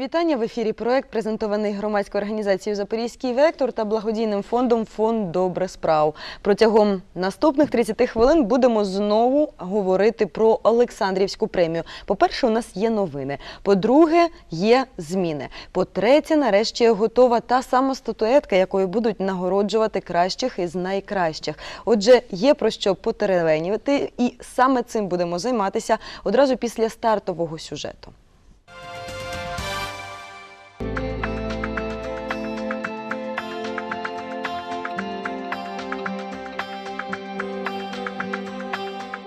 Вітання в ефірі. Проект презентований громадською організацією Запорізький вектор та благодійним фондом Фонд Добре справ. Протягом наступних 30 хвилин будемо знову говорити про Олександрівську премію. По-перше, у нас є новини. По-друге, є зміни. По-третє, нарешті готова та сама статуетка, якою будуть нагороджувати кращих із найкращих. Отже, є про що потеревенювати, і саме цим будемо займатися одразу після стартового сюжету.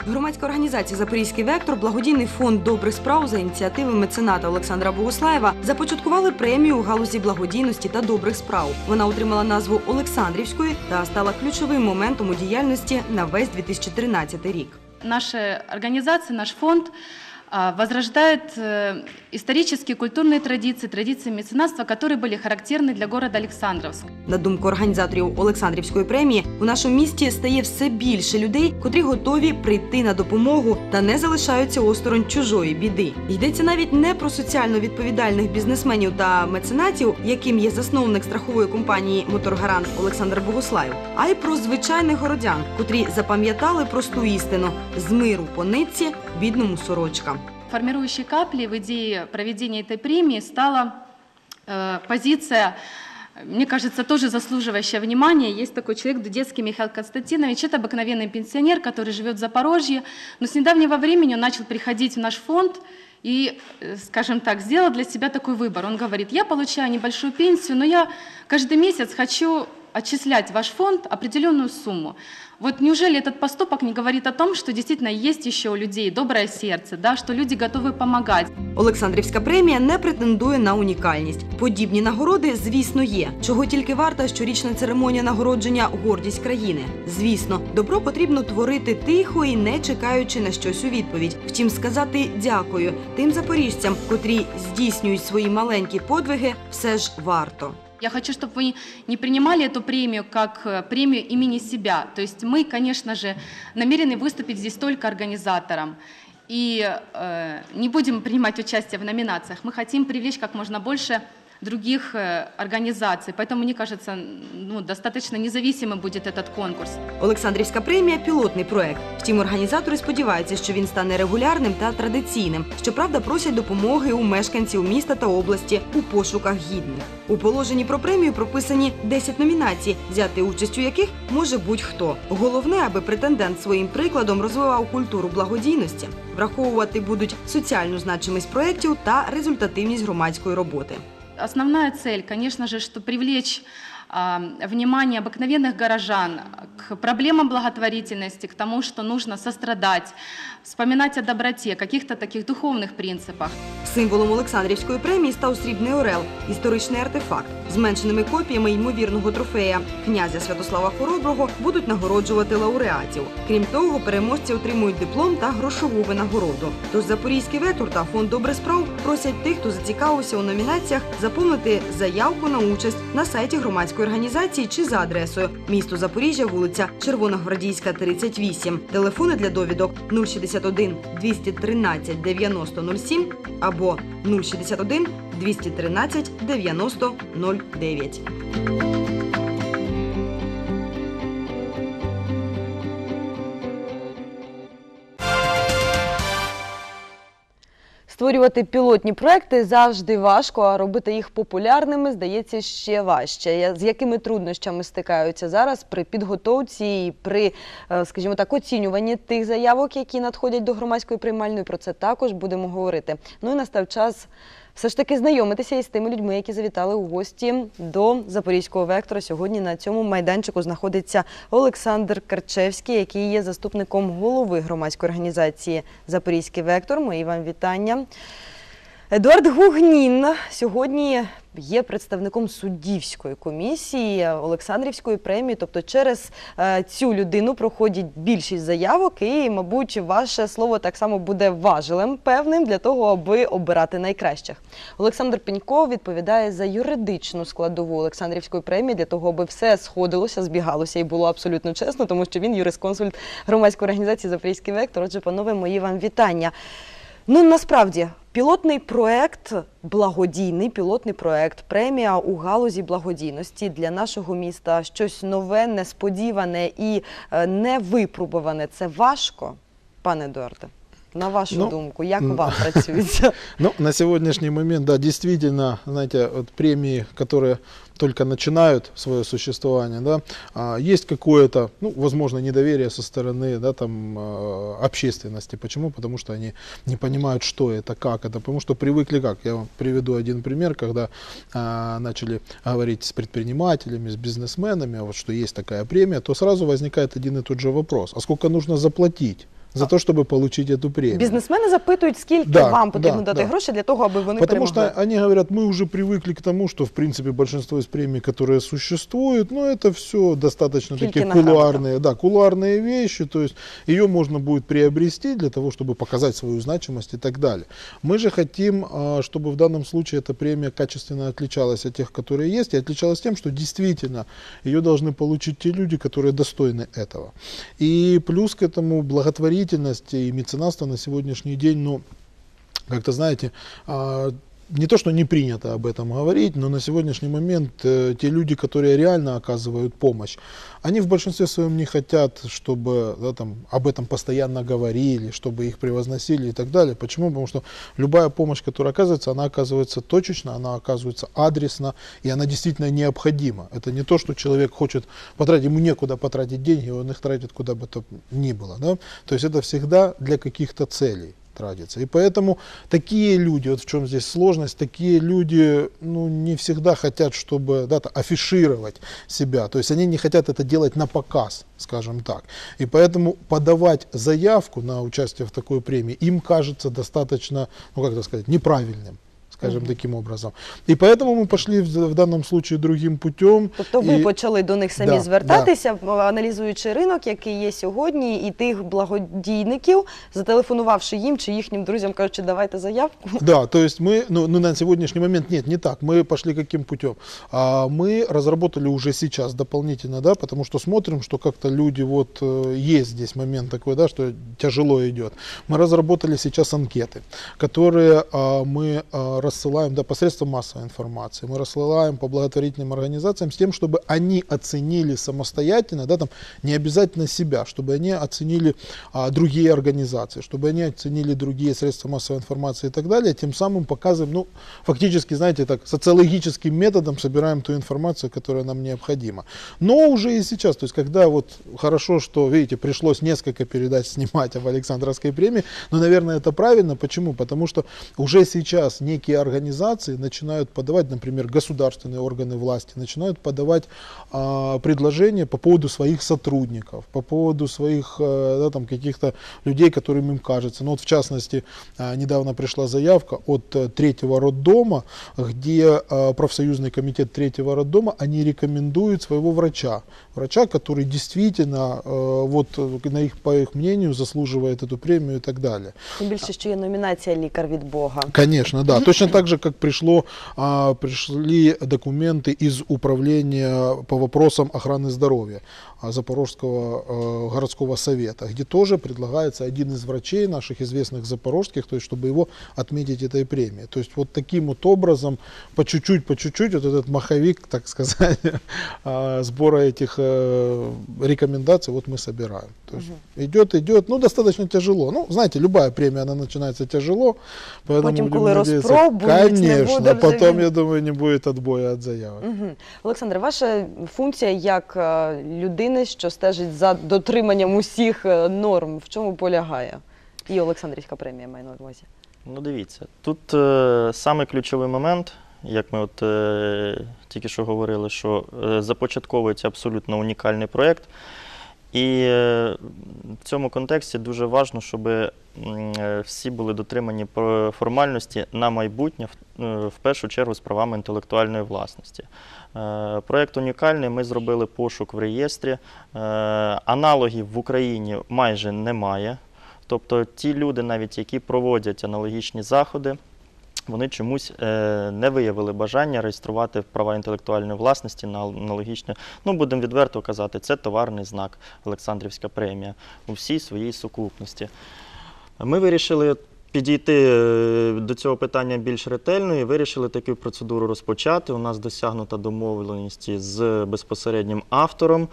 Громадська організація Запорізький вектор, благодійний фонд добрих справ за ініціативи мецената Олександра Богослаєва започаткували премію у галузі благодійності та добрих справ. Вона отримала назву Олександрівської та стала ключовим моментом у діяльності на весь 2013 рік. Наша організація, наш фонд возрождает э, исторические культурные традиции, традиции меценатства, которые были характерны для города Александровск. На думку організаторів Олександрівської премії, у нашому місті стає все більше людей, котрі готові прийти на допомогу та не залишаються осторонь чужої біди. Йдеться навіть не про соціально відповідальних бізнесменів та меценатів, яким є засновник страхової компанії Моторгарант Олександр Богуслаєв, а й про звичайних городян, котрі запам'ятали просту істину з миру по нитці бідному сорочка. Формирующей каплей в идее проведения этой премии стала э, позиция мне кажется, тоже заслуживающая внимания. Есть такой человек, Дудецкий Михаил Константинович. Это обыкновенный пенсионер, который живет в Запорожье. Но с недавнего времени он начал приходить в наш фонд и, э, скажем так, сделал для себя такой выбор. Он говорит, я получаю небольшую пенсию, но я каждый месяц хочу отчислять в ваш фонд определенную сумму. Вот неужели этот поступок не говорит о том, что действительно есть еще у людей доброе сердце, да, что люди готовы помогать? Олександрівська премія не претендує на унікальність. Подібні нагороди, звісно, є. Чого тільки варта щорічна церемонія нагородження гордість країни. Звісно, добро потрібно творити тихо і не чекаючи на щось у відповідь. Втім, сказати дякую тим запоріжцям, котрі здійснюють свої маленькі подвиги, все ж варто. Я хочу, чтобы вы не принимали эту премию как э, премию имени себя. То есть мы, конечно же, намерены выступить здесь только организатором. И э, не будем принимать участие в номинациях. Мы хотим привлечь как можно больше других э, организаций. Поэтому, мне кажется, ну, достаточно независимым будет этот конкурс. Олександрівська премія пілотний проект. Втім, організатори сподіваються, що він стане регулярним та традиційним. Щоправда, просять допомоги у мешканців міста та області у пошуках гідних. У положенні про премію прописані 10 номінацій, взяти участь у яких може будь-хто. Головне, аби претендент своїм прикладом розвивав культуру благодійності. Враховувати будуть соціальну значимість проєктів та результативність громадської роботи. Основная цель, конечно же, что привлечь внимание обыкновенных горожан к проблемам благотворительности, к тому, что нужно сострадать, вспоминать о доброте, каких-то таких духовных принципах. Символом Олександрівської премії став срібний орел, історичний артефакт. Зменшеними копіями ймовірного трофея князя Святослава Хороброго будуть нагороджувати лауреатів. Крім того, переможці отримують диплом та грошову винагороду. Тож Запорізький ветур та фонд добре справ просять тих, хто зацікавився у номінаціях, заповнити заявку на участь на сайті громадської організації чи за адресою місто Запоріжжя, вулиця Червоногвардійська, 38. Телефони для довідок 061 213 90 07 або 061 213 90 09. Створювати пілотні проекти завжди важко, а робити їх популярними здається ще важче. З якими труднощами стикаються зараз при підготовці і при, е, скажімо так, оцінюванні тих заявок, які надходять до громадської приймальної. Про це також будемо говорити. Ну і настав час все ж таки знайомитися із тими людьми, які завітали у гості до Запорізького вектора. Сьогодні на цьому майданчику знаходиться Олександр Карчевський, який є заступником голови громадської організації Запорізький вектор. Мої вам вітання. Едуард Гугнін сьогодні є представником суддівської комісії Олександрівської премії. Тобто, через е, цю людину проходять більшість заявок, і, мабуть, ваше слово так само буде важелем певним для того, аби обирати найкращих. Олександр Пенько відповідає за юридичну складову Олександрівської премії для того, аби все сходилося, збігалося і було абсолютно чесно, тому що він юрисконсульт громадської організації Запорізький вектор. Отже, панове, мої вам вітання. Ну насправді пілотний проект, благодійний пілотний проект, премія у галузі благодійності для нашого міста щось нове, несподіване і е, невипробуване. Це важко, пане Едуарде? На вашу Ну, думку, як вам працюється? Ну, на сегодняшний момент, да, действительно, знаете, вот премии, которые только начинают свое существование, да, а, есть какое-то, ну, возможно, недоверие со стороны, да, там, э, общественности. Почему? Потому что они не понимают, что это, как это, потому что привыкли как. Я вам приведу один пример, когда а, начали говорить с предпринимателями, с бизнесменами, вот что есть такая премия, то сразу возникает один и тот же вопрос. А сколько нужно заплатить за то, чтобы получить эту премию? Бізнесмени запитують, скільки Да, вам потрібно да, дати да. гроші для того, аби вони Потому перемогли. что они говорят, мы уже привыкли к тому, что в принципе большинство из премий, которые существуют, ну это все достаточно Фильки такие на грамотах. кулуарные, да, кулуарные вещи, то есть ее можно будет приобрести для того, чтобы показать свою значимость и так далее. Мы же хотим, а, чтобы в данном случае эта премия качественно отличалась от тех, которые есть, и отличалась тем, что действительно ее должны получить те люди, которые достойны этого. И плюс к этому благотворительность и меценатство на сегодняшний день, ну, как-то, знаете, не то, что не принято об этом говорить, но на сегодняшний момент э, те люди, которые реально оказывают помощь, они в большинстве своем не хотят, чтобы да, там, об этом постоянно говорили, чтобы их превозносили и так далее. Почему? Потому что любая помощь, которая оказывается, она оказывается точечно, она оказывается адресно, и она действительно необходима. Это не то, что человек хочет потратить, ему некуда потратить деньги, он их тратит куда бы то ни было. Да? То есть это всегда для каких-то целей тратится. И поэтому такие люди, вот в чем здесь сложность, такие люди ну, не всегда хотят, чтобы да, афишировать себя. То есть они не хотят это делать на показ, скажем так. И поэтому подавать заявку на участие в такой премии им кажется достаточно, ну как это сказать, неправильным скажем таким образом. И поэтому мы пошли в, в данном случае другим путем. Тобто ви І- почали до них самі Да, звертатися, аналізуючи ринок, який є сьогодні, і тих благодійників, зателефонувавши їм чи їхнім друзям, кажучи, давайте заявку. Да, то есть мы, ну, ну, на сегодняшний момент нет, не так. Мы пошли каким путем? А, мы разработали уже сейчас дополнительно, да, потому что смотрим, что как-то люди, вот э, есть здесь момент такой, да, что тяжело идет. Мы разработали сейчас анкеты, которые а, мы а, рассылаем, да, посредством массовой информации. Мы рассылаем по благотворительным организациям с тем, чтобы они оценили самостоятельно, да, там, не обязательно себя, чтобы они оценили а, другие организации, чтобы они оценили другие средства массовой информации и так далее, тем самым показываем, ну, фактически, знаете, так, социологическим методом собираем ту информацию, которая нам необходима. Но уже и сейчас, то есть, когда вот хорошо, что, видите, пришлось несколько передач снимать об Александровской премии, но, наверное, это правильно. Почему? Потому что уже сейчас некие организации начинают подавать, например, государственные органы власти, начинают подавать а, предложения по поводу своих сотрудников, по поводу своих э, да, там, каких-то людей, которым им кажется. Ну, вот в частности, а, недавно пришла заявка от э, третьего роддома, где э, профсоюзный комитет третьего роддома, они рекомендуют своего врача. Врача, который действительно, э, вот, э, на их, по их мнению, заслуживает эту премию и так далее. Тим більше, що є номінація лікар від Бога. Конечно, да. Точно так же, как пришло, а, пришли документы из управления по вопросам охраны здоровья а, Запорожского э, городского совета, где тоже предлагается один из врачей наших известных запорожских, то есть чтобы его отметить этой премией. То есть вот таким вот образом, по чуть-чуть, по чуть-чуть, вот этот маховик, так сказать, а, сбора этих э, рекомендаций, вот мы собираем. То есть идет, идет, ну достаточно тяжело. Ну, знаете, любая премия, она начинается тяжело, поэтому Потім, коли надеяться, не конечно, буде вже потом, я думаю, не будет отбоя от заявок. Угу. Олександре, ваша функція як е, людини, що стежить за дотриманням усіх е, норм, в чому полягає? І Олександрівська премія має на увазі. Ну, дивіться, тут е, саме ключовий момент, як ми от е, тільки що говорили, що е, започатковується абсолютно унікальний проєкт. І е, в цьому контексті дуже важливо, щоб е, всі були дотримані формальності на майбутнє, в, е, першу чергу з правами інтелектуальної власності. Проєкт унікальний. Ми зробили пошук в реєстрі. Аналогів в Україні майже немає. Тобто ті люди, навіть які проводять аналогічні заходи, вони чомусь е, не виявили бажання реєструвати права інтелектуальної власності на аналогічне. Ну, будемо відверто казати, це товарний знак Олександрівська премія у всій своїй сукупності. Ми вирішили підійти е, до цього питання більш ретельно і вирішили таку процедуру розпочати. У нас досягнута домовленість з безпосереднім автором. Е,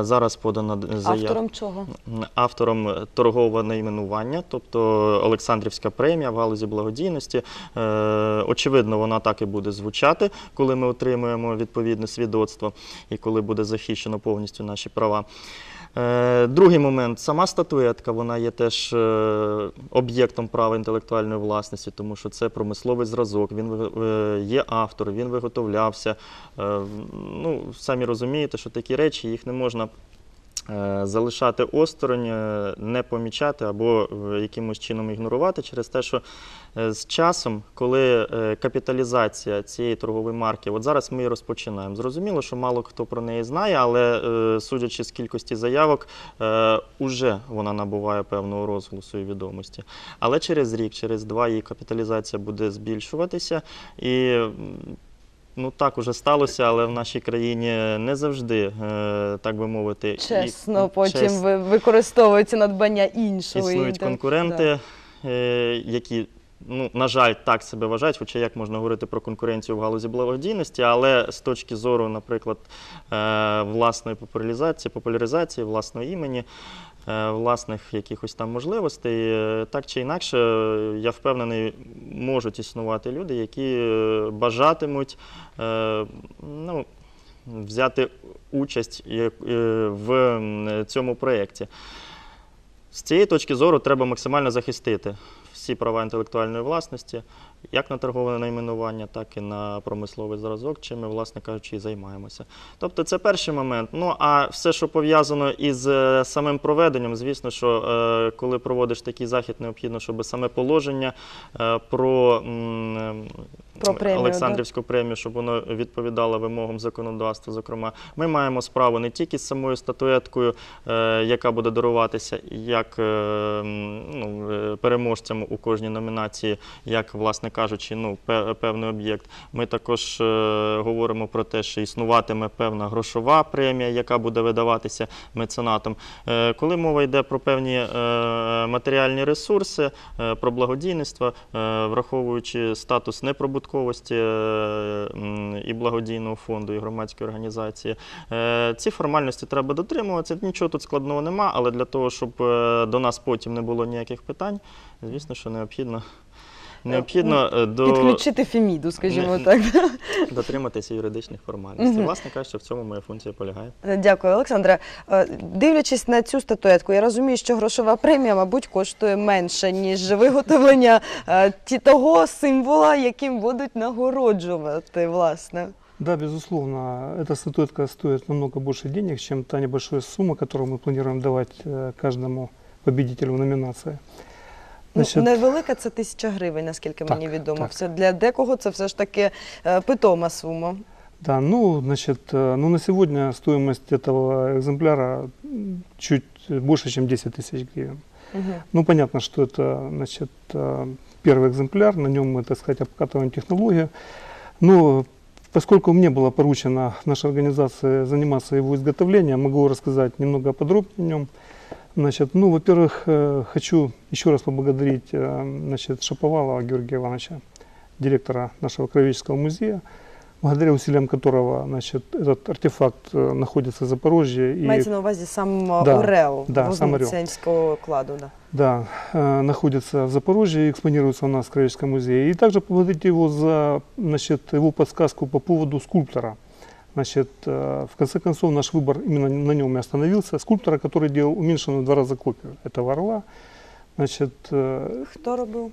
Зараз подана заява. Автором чого? автором торгового найменування, тобто Олександрівська премія в галузі благодійності. Е, очевидно, вона так і буде звучати, коли ми отримуємо відповідне свідоцтво і коли буде захищено повністю наші права. Е, Другий момент сама статуетка, вона є теж е, об'єктом права інтелектуальної власності, тому що це промисловий зразок. Він е, є автор, він виготовлявся. Ну, самі розумієте, що такі речі їх не можна залишати осторонь, е, не помічати або е, якимось чином ігнорувати через те, що е, з часом, коли е, капіталізація цієї торгової марки, от зараз ми її розпочинаємо. Зрозуміло, що мало хто про неї знає, але е, судячи з кількості заявок, е, уже вона набуває певного розголосу і відомості. Але через рік, через два її капіталізація буде збільшуватися і. Ну так уже сталося, але в нашій країні не завжди, е, так би мовити, і- Чесно, потім чесно, ви використовуються надбання іншого. існують конкуренти, е, які, ну, на жаль, так себе вважають, хоча як можна говорити про конкуренцію в галузі благодійності, але з точки зору, наприклад, е, власної популяризації, популяризації власного імені. Е, Власних якихось там можливостей, е, так чи інакше, я впевнений, можуть існувати люди, які е, бажатимуть ну, взяти участь в цьому проєкті. З цієї точки зору треба максимально захистити всі права інтелектуальної власності, як на торгове найменування, так і на промисловий зразок, чим ми, власне кажучи, і займаємося. Тобто це перший момент. Ну а все, що пов'язано із е, самим проведенням, звісно, що е, коли проводиш такий захід, необхідно, щоб саме положення е, про, Про премію, Олександрівську премію, щоб воно відповідало вимогам законодавства. Зокрема, ми маємо справу не тільки з самою статуеткою, яка буде даруватися як ну, переможцям у кожній номінації, як, власне кажучи, ну, певний об'єкт. Ми також е, говоримо про те, що існуватиме певна грошова премія, яка буде видаватися меценатом. Е, Коли мова йде про певні е, матеріальні ресурси, про благодійництво, враховуючи статус неприбутковості і благодійного фонду, і громадської організації, ці формальності треба дотримуватися. Нічого тут складного нема, але для того, щоб до нас потім не було ніяких питань, звісно, що необхідно. Необхідно е, до Підключити Феміду, скажімо Не- так. дотриматися юридичних формальностей. Мгм. Власне кажучи, в цьому моя функція полягає. Дякую, Олександре. Е, Дивлячись на цю статуетку, я розумію, що грошова премія, мабуть, коштує менше, ніж виготовлення е, ті- того символа, яким будуть нагороджувати, власне. Да, безусловно, эта статуэтка стоит намного больше денег, чем та небольшая сумма, которую мы планируем давать э, каждому победителю в номинации. Ну, Значить, Невелика це тисяча гривень, наскільки Так, мені відомо. так. Все для декого це все ж таки е, питома сума. Да, ну, значит, э, ну, на сегодня стоимость этого экземпляра м, чуть больше, чем 10 тысяч гривен. Мгм. Ну, понятно, что это, значит, э, первый экземпляр, на нем мы, так сказать, обкатываем технологию. Но поскольку мне было поручено нашей организации заниматься его изготовлением, могу рассказать немного подробнее о нем. Значит, ну, во-первых, э, хочу еще раз поблагодарить э, значит, Шаповалова Георгия Ивановича, директора нашего краеведческого музея, благодаря усилиям которого значит, этот артефакт э, находится в Запорожье. и Мається на увазі сам е, Да, Орел да, сам Орел. Вознесенського кладу. Да. Да, э, находится в Запорожье и экспонируется у нас в Краеведческом музее. И также поблагодарить его за значит, его подсказку по поводу скульптора. Значит, э, в конце концов, наш выбор именно на нем и остановился. Скульптора, который делал уменьшенную в два раза копию этого орла. Значит, э, Хто робив?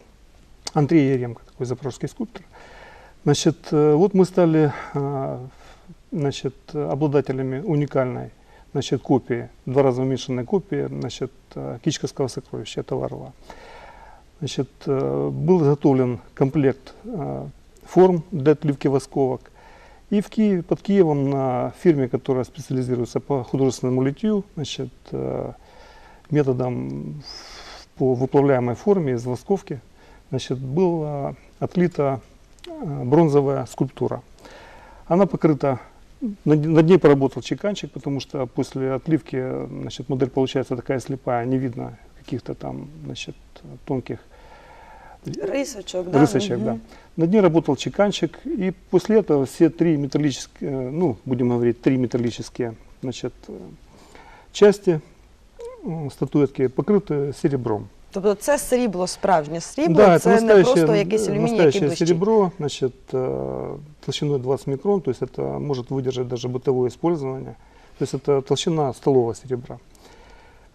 Андрей Еремко, такой запорожский скульптор. Значит, э, вот мы стали значит, обладателями уникальной значит, копии, в два раза уменьшенной копии значит, кичковского сокровища этого орла. Значит, был изготовлен комплект форм для отливки восковок. И в Киеве, под Киевом на фирме, которая специализируется по художественному литью, значит, э, методом по выплавляемой форме из восковки, значит, была отлита э, бронзовая скульптура. Она покрыта, над, ней поработал чеканщик, потому что после отливки значит, модель получается такая слепая, не видно каких-то там значит, тонких Рисочок, да? рысочек, Мгм. да. На дне работал чеканщик, и после этого все три металлические, э, ну, будем говорить, три металлические, значит, э, части э, статуэтки покрыты серебром. Тобто це срібло, справжнє срібло, да, це это не настоящее, просто якийсь алюміній, який настоящее блищить. серебро, значит, э, толщиной 20 микрон, то есть это может выдержать даже бытовое использование. То есть это толщина столового серебра.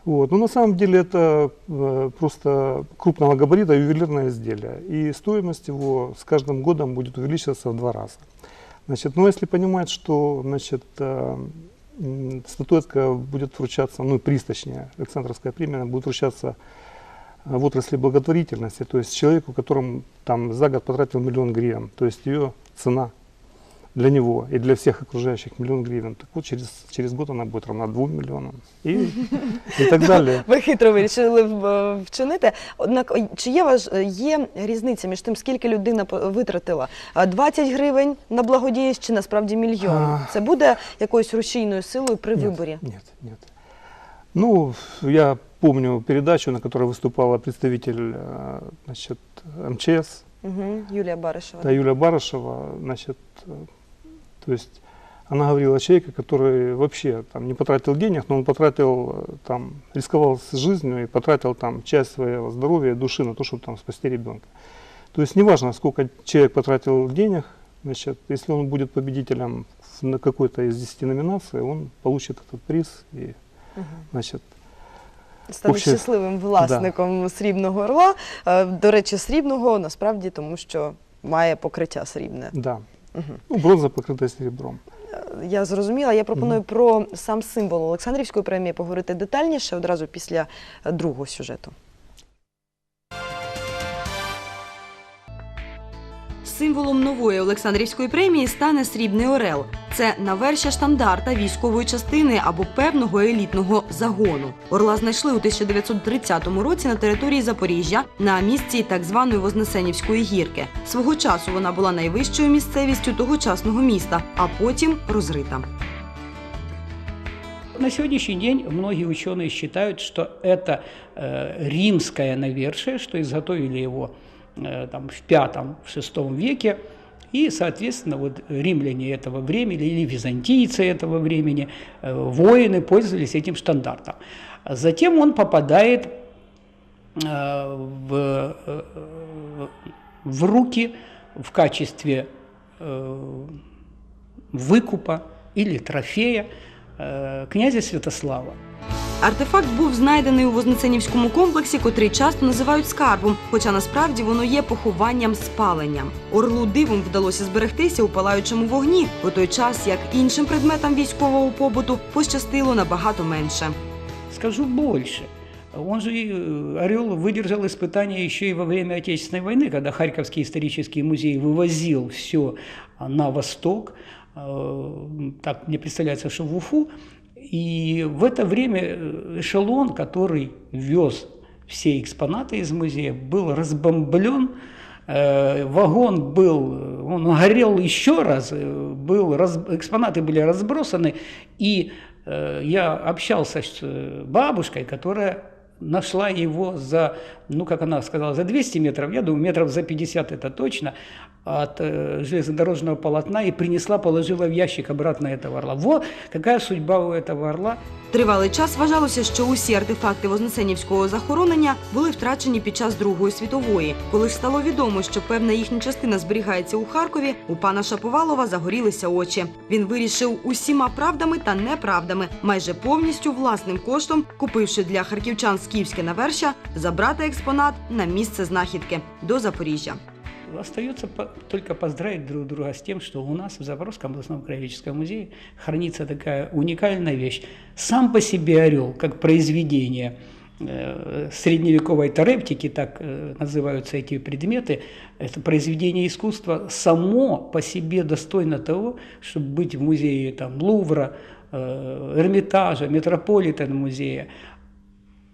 Вот. Но на самом деле это э, просто крупного габарита ювелирное изделие. И стоимость его с каждым годом будет увеличиваться в два раза. Значит, но если понимать, что значит, э, статуэтка будет вручаться, ну, приз, точнее, Александровская премия будет вручаться э, в отрасли благотворительности, то есть человеку, которому там за год потратил миллион гривен, то есть ее цена для него и для всех окружающих миллион гривен, так вот через, через год она будет равна 2 миллионам и, и так далее. Ви хитро вирішили в- вчинити. Однак, ой, чи є ваш є різниця між тим, скільки людина по- витратила? А 20 гривень на благодійність чи насправді мільйон? А. Це буде якоюсь рушійною силою при Нет, виборі? Нет, нет. Ну, я помню передачу, на которой выступала представитель э, значит, МЧС, Угу. Юлія Баришева. да, Юлия Барышева, значит, э, то есть она говорила о человеке, который вообще там не потратил денег, но он потратил, э, там, рисковал с жизнью и потратил там часть своего здоровья и души на то, чтобы там спасти ребенка. То есть неважно, сколько человек потратил денег, значит, если он будет победителем в- на какой-то из 10 номинаций, он получит этот приз и, Мгм. значит, Стане Вообще, щасливим власником срібного орла. Е, До речі, срібного насправді тому, що має покриття срібне. да, Мгм. ну, бронза покрита серебром. Е, Я зрозуміла. Я пропоную про сам символ Олександрівської премії поговорити детальніше одразу після е, другого сюжету. Символом нової Олександрівської премії стане срібний орел Це навершя штандарта військової частини або певного елітного загону. Орла знайшли у 1930 році на території Запоріжжя на місці так званої Вознесенівської гірки. Свого часу вона була найвищою місцевістю тогочасного міста, а потім розрита. На сегодняшний день многие ученые считают, что это э, римское навершие, что изготовили его э, там, в V-VI веке, и, соответственно, вот римляне этого времени или византийцы этого времени, э, воины пользовались этим штандартом. Затем он попадает э, в, э, в руки в качестве выкупа или трофея князя Святослава. Артефакт був знайдений у Вознесенівському комплексі, котрий часто називають скарбом, хоча насправді воно є похованням спаленням. Орлу дивом вдалося зберегтися у палаючому вогні, у той час як іншим предметам військового побуту пощастило набагато менше. Скажу больше. Он же, э, Орел, выдержал испытания еще и во время Отечественной войны, когда Харьковский исторический музей вывозил все на восток, э, так мне представляется, что в Уфу, и в это время э, эшелон, который вез все экспонаты из музея, был разбомблен, Э, вагон был, э, он горел еще раз, был, раз- экспонаты были разбросаны, и я общался с бабушкой, которая нашла его за, ну, как она сказала, за 200 метров, я думаю, метров за 50 это точно, от э, железнодорожного полотна и принесла, положила в ящик обратно этого орла. Вот какая судьба у этого орла. Тривалий час вважалося, що усі артефакти Вознесенівського захоронення були втрачені під час Другої світової. Коли ж стало відомо, що певна їхня частина зберігається у Харкові, у пана Шаповалова загорілися очі. Він вирішив усіма правдами та неправдами, майже повністю власним коштом, купивши для харківчан скіфське навершя, забрати експонат на місце знахідки до Запоріжжя. Остается по- только поздравить друг друга с тем, что у нас в Запорожском областном краеведческом музее хранится такая уникальная вещь. Сам по себе орел, как произведение э, средневековой тарептики, так э, называются эти предметы, это произведение искусства, само по себе достойно того, чтобы быть в музее там, Лувра, э, Эрмитажа, Метрополитен музея.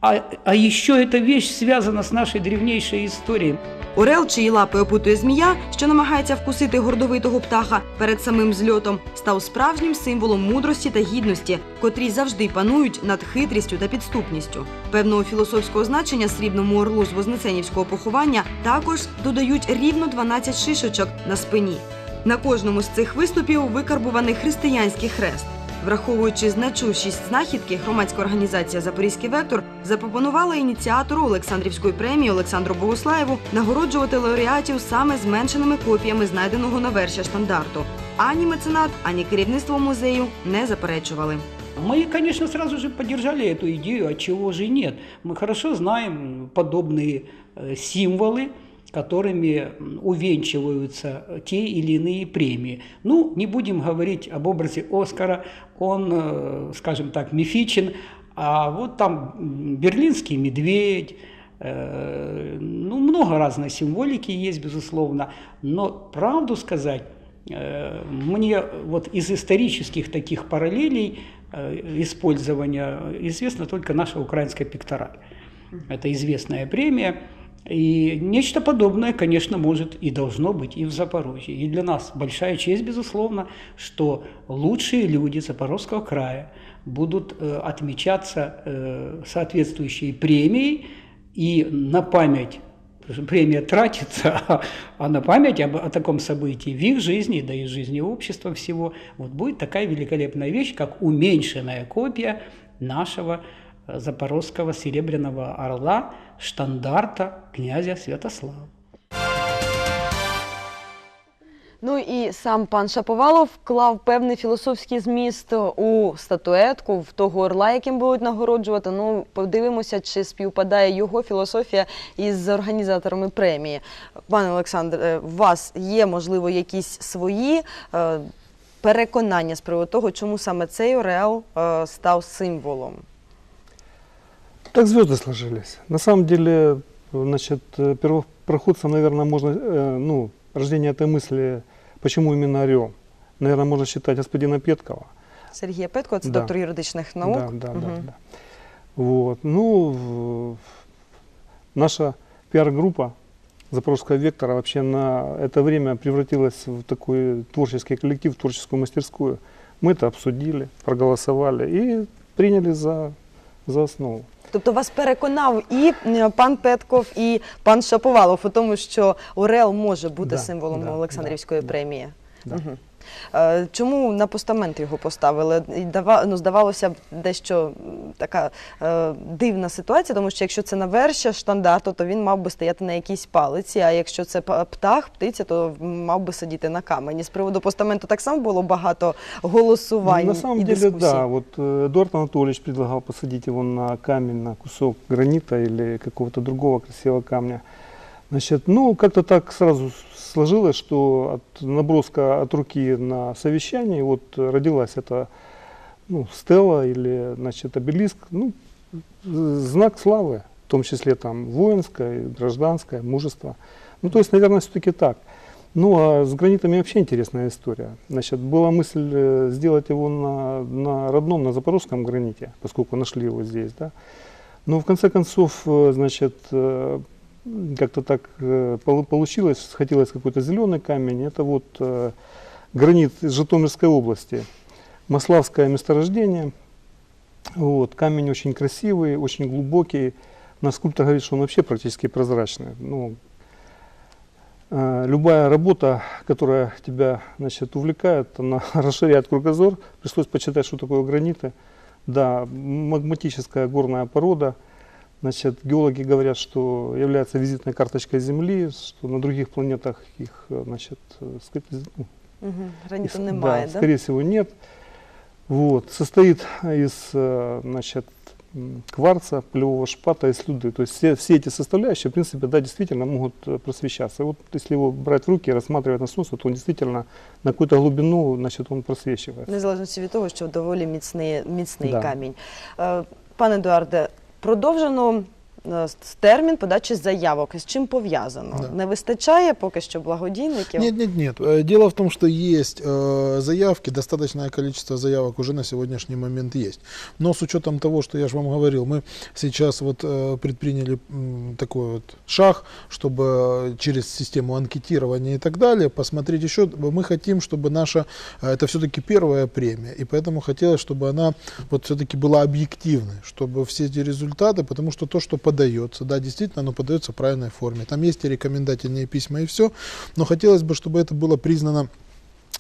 А, а еще эта вещь связана с нашей древнейшей историей. Орел, чиї лапи опутує змія, що намагається вкусити гордовитого птаха перед самим зльотом, став справжнім символом мудрості та гідності, котрі завжди панують над хитрістю та підступністю. Певного філософського значення срібному орлу з вознесенівського поховання також додають рівно 12 шишочок на спині. На кожному з цих виступів викарбуваний християнський хрест. Враховуючи значущість знахідки, громадська організація Запорізький вектор запропонувала ініціатору Олександрівської премії Олександру Богуслаєву нагороджувати лауреатів саме зменшеними копіями знайденого на верші штандарту. Ані меценат, ані керівництво музею не заперечували. Мы, конечно, сразу же поддержали эту идею, а чего же нет. Мы хорошо знаем подобные э, символы, которыми увенчиваются те или иные премии. Ну, не будем говорить об образе Оскара, он, э, скажем так, мифичен, а вот там берлинский медведь, э, ну, много разной символики есть, безусловно, но правду сказать, Э, Мне вот из исторических таких параллелей использования известна только наша украинская пектораль. Это известная премия. И нечто подобное, конечно, может и должно быть и в Запорожье. И для нас большая честь, безусловно, что лучшие люди Запорожского края будут э, отмечаться э, соответствующей премией и на память премия тратится, а, а на память об, о таком событии в их жизни, да и в жизни общества всего, вот будет такая великолепная вещь, как уменьшенная копия нашего запорожского серебряного орла, штандарта князя Святослава. Ну і сам пан Шаповалов вклав певний філософський зміст у статуетку, в того орла, яким будуть нагороджувати. Ну, подивимося, чи співпадає його філософія із організаторами премії. Пане Олександре, у вас є, можливо, якісь свої е, переконання з приводу того, чому саме цей орел е, став символом? Так звезды сложились. На самом деле, значит, э, первопроходцем, наверное, можно, э, ну, рождение этой мысли, почему именно орел, наверное, можно считать господина Петкова. Сергія Петко, це Да. доктор юридичних наук. Да, да, да, Мгм. да. Вот. Ну, в- наша пиар-группа Запорожского вектора вообще на это время превратилась в такой творческий коллектив, творческую мастерскую. Мы это обсудили, проголосовали и приняли за, за основу. Тобто вас переконав і е, пан Петков, і пан Шаповалов у тому, що Орел може бути Да, символом да, Олександрівської да, премії. Да. Мгм. Е, Чому на постамент його поставили? Ну, здавалося б, дещо така е, дивна ситуація, тому що якщо це на верші штандарту, то він мав би стояти на якійсь палиці, а якщо це птах, птиця, то мав би сидіти на камені. З приводу постаменту так само було багато голосувань На самом і деле, да. Вот э, Эдуард Анатольевич предлагал посадить его на камень, на кусок гранита или какого-то другого красивого камня. Значит, ну, как-то так сразу сложилось, что от наброска от руки на совещании вот родилась эта ну, стела или, значит, обелиск, ну, знак славы, в том числе там воинское, гражданское, мужество. Ну, то есть, наверное, все-таки так. Ну, а с гранитами вообще интересная история. Значит, была мысль э, сделать его на, на родном, на запорожском граните, поскольку нашли его здесь, да. Но в конце концов, э, значит, э, как-то так э, полу- получилось, хотелось какой-то зеленый камень. Это вот э, гранит из Житомирской области, Маславское месторождение. Вот, камень очень красивый, очень глубокий. Наш скульптор говорит, что он вообще практически прозрачный. Ну, э, любая работа, которая тебя значит, увлекает, она расширяет кругозор. Пришлось почитать, что такое граниты. Да, магматическая горная порода. Значит, геологи говорят, что является визитной карточкой Земли, что на других планетах их, э, значит, э, скрыт- ну, Мгм. Граніту из- немає, да, да? скорее всего, нет. Вот. Состоит из э, значит, м, кварца, полевого шпата и слюды. То есть все, все эти составляющие, в принципе, да, действительно могут э, просвещаться. Вот если его брать в руки и рассматривать на солнце, то он действительно на какую-то глубину, значит, он просвечивает. Незалежно від того, що доволі міцний, міцний Да. камінь. Е, Пане Едуарде, продовжено термін подачі заявок. З чим пов'язано? Да. Не вистачає поки що благодійників. Нет, нет, нет. Э, Дело в том, что есть э, заявки, достаточное количество заявок уже на сегодняшний момент есть. Но с учетом того, что я же вам говорил, мы сейчас вот э, предприняли м, такой вот шаг, чтобы через систему анкетирования и так далее посмотреть еще. Мы хотим, чтобы наша, э, это все-таки первая премия, и поэтому хотелось, чтобы она вот все-таки была объективной, чтобы все эти результаты, потому что то, что подается, да, действительно, оно подается в правильной форме. Там есть и рекомендательные письма и все, но хотелось бы, чтобы это было признано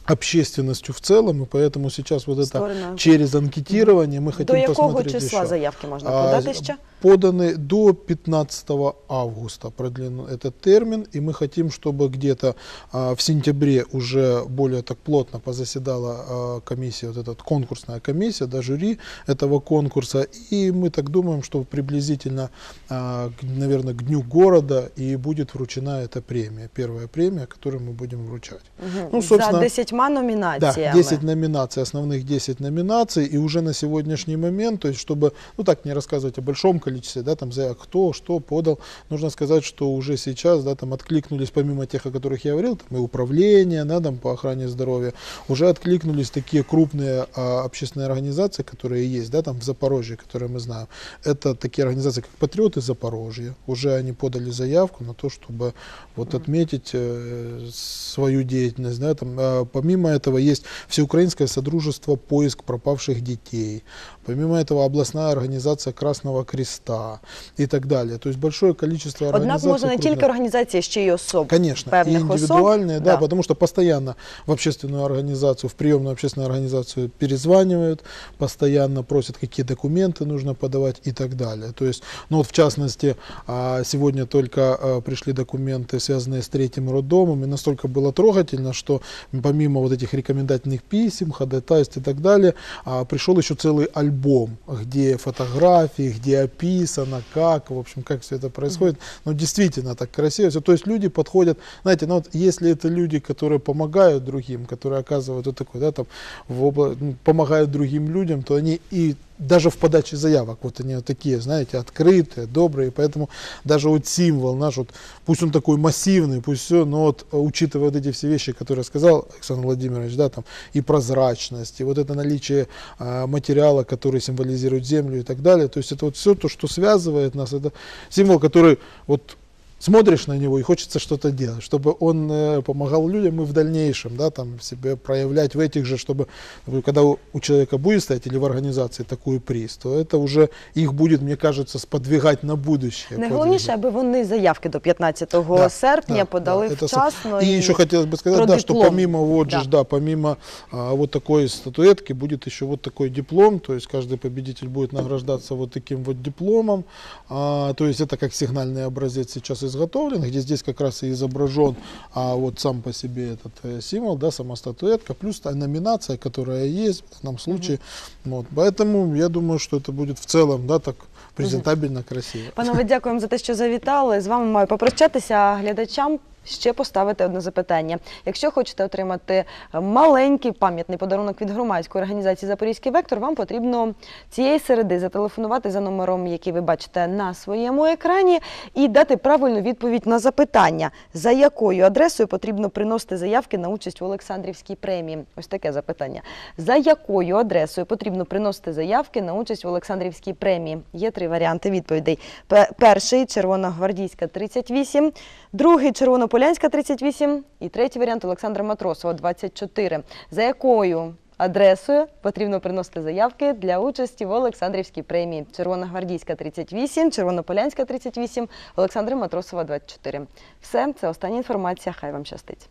общественностью в целом, и поэтому сейчас вот это Створено. через анкетирование мы До хотим якого посмотреть числа еще. заявки можна А, подати ще? Поданы до 15 августа продлен этот термин, и мы хотим, чтобы где-то а, в сентябре уже более так плотно позаседала а, комиссия, вот эта конкурсная комиссия, да, жюри этого конкурса, и мы так думаем, что приблизительно, а, к- наверное, к дню города и будет вручена эта премия, первая премия, которую мы будем вручать. Мгм. Ну, За собственно, десятьма Да, номінаціями. 10 номинаций, основных 10 номинаций, и уже на сегодняшний момент, то есть чтобы, ну так, не рассказывать о большом количестве, да, там, заявок, кто, что подал, нужно сказать, что уже сейчас, да, там откликнулись, помимо тех, о которых я говорил, там и управление, да, там по охране здоровья, уже откликнулись такие крупные а, общественные организации, которые есть, да, там в Запорожье, которые мы знаем. Это такие организации, как Патриоты Запорожья, уже они подали заявку на то, чтобы вот отметить э, свою деятельность, да, там, а, помимо этого есть Всеукраинское Содружество поиск пропавших детей, помимо этого областная организация Красного Креста и так далее. То есть большое количество Однак организаций. може не тільки крупных. організації, ще й особ. Конечно, и певних индивидуальные, особ. да, потому что постоянно в общественную организацию, в приемную общественную организацию перезванивают, постоянно просят, какие документы нужно подавать и так далее. То есть, ну вот в частности, а, сегодня только а, пришли документы, связанные с третьим роддомом, и настолько было трогательно, что помимо вот этих рекомендательных писем, ходатайств и так далее, а, пришел еще целый альбом, где фотографии, где описано, как, в общем, как все это происходит. Ну, действительно так красиво. всё. То есть люди подходят, знаете, ну вот если это люди, которые помогают другим, которые оказывают вот такой, да, там, в обла- ну, помогают другим людям, то они и даже в подаче заявок, вот они вот такие, знаете, открытые, добрые, поэтому даже вот символ наш, вот, пусть он такой массивный, пусть все, но вот э, учитывая вот эти все вещи, которые сказал Александр Владимирович, да, там, и прозрачность, и вот это наличие а, материала, который символизирует землю и так далее, то есть это вот все то, что связывает нас, это символ, который вот смотришь на него и хочется что-то делать, чтобы он э, помогал людям и в дальнейшем, да, там себе проявлять в этих же, чтобы например, когда у, у человека будет стоять или в организации такой приз, то это уже их будет, мне кажется, сподвигать на будущее. Найголовніше, подвигать. аби вони заявки до 15 Да, серпня да, подали да, это вчасно. И еще хотелось бы сказать, про да, что диплом. помимо вот Да. же, да, помимо а, вот такой статуэтки будет еще вот такой диплом, то есть каждый победитель будет награждаться вот таким вот дипломом, А, то есть это как сигнальный образец сейчас изготовлен, где здесь как раз и изображен а, вот сам по себе этот э, символ, да, сама статуэтка, плюс та номинация, которая есть в данном случае. Вот, поэтому я думаю, что это будет в целом, да, так презентабельно, красиво. Панове, дякуємо за те, що завітали. З вами маю попрощатися а глядачам. Ще поставити одне запитання. Якщо хочете отримати е, маленький пам'ятний подарунок від громадської організації Запорізький вектор, вам потрібно цієї середи зателефонувати за номером, який ви бачите на своєму екрані, і дати правильну відповідь на запитання, за якою адресою потрібно приносити заявки на участь в Олександрівській премії. Ось таке запитання. За якою адресою потрібно приносити заявки на участь в Олександрівській премії? Є три варіанти відповідей. Перший червоногвардійська 38, другий червонополянська 38 і третій варіант Олександра Матросова 24. За якою адресою потрібно приносити заявки для участі в Олександрівській премії? Червоногвардійська 38, Червонополянська 38, Олександра Матросова 24. Все, це остання інформація. Хай вам щастить.